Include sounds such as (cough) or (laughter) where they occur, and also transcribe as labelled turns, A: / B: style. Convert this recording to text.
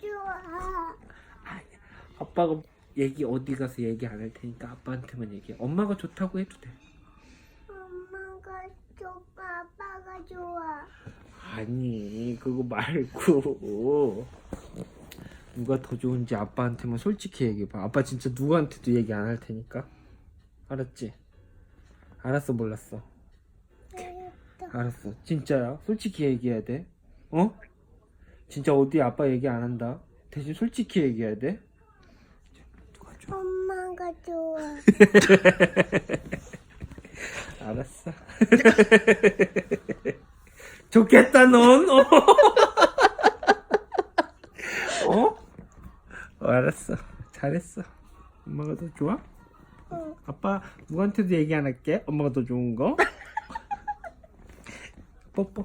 A: 좋아.
B: 아빠가 얘기 어디 가서 얘기 안 할 테니까 아빠한테만 얘기해. 엄마가 좋다고 해도 돼.
A: 엄마가 좋아, 아빠가 좋아.
B: 아니 그거 말고 누가 더 좋은지 아빠한테만 솔직히 얘기해봐. 아빠 진짜 누구한테도 얘기 안 할 테니까. 알았지? 알았어 몰랐어.
A: 알았다.
B: 알았어. 진짜야. 솔직히 얘기해야 돼. 어? 진짜 어디 아빠 얘기 안 한다. 대신 솔직히 얘기해야 돼.
A: 엄마가 좋아. (laughs)
B: 알았어. (laughs) 좋겠다 넌. 어? (laughs) 어? 어, 알았어. 잘했어. 엄마가 더 좋아?
A: 응.
B: 아빠 누구한테도 얘기 안 할게. 엄마가 더 좋은 거. 뽀뽀.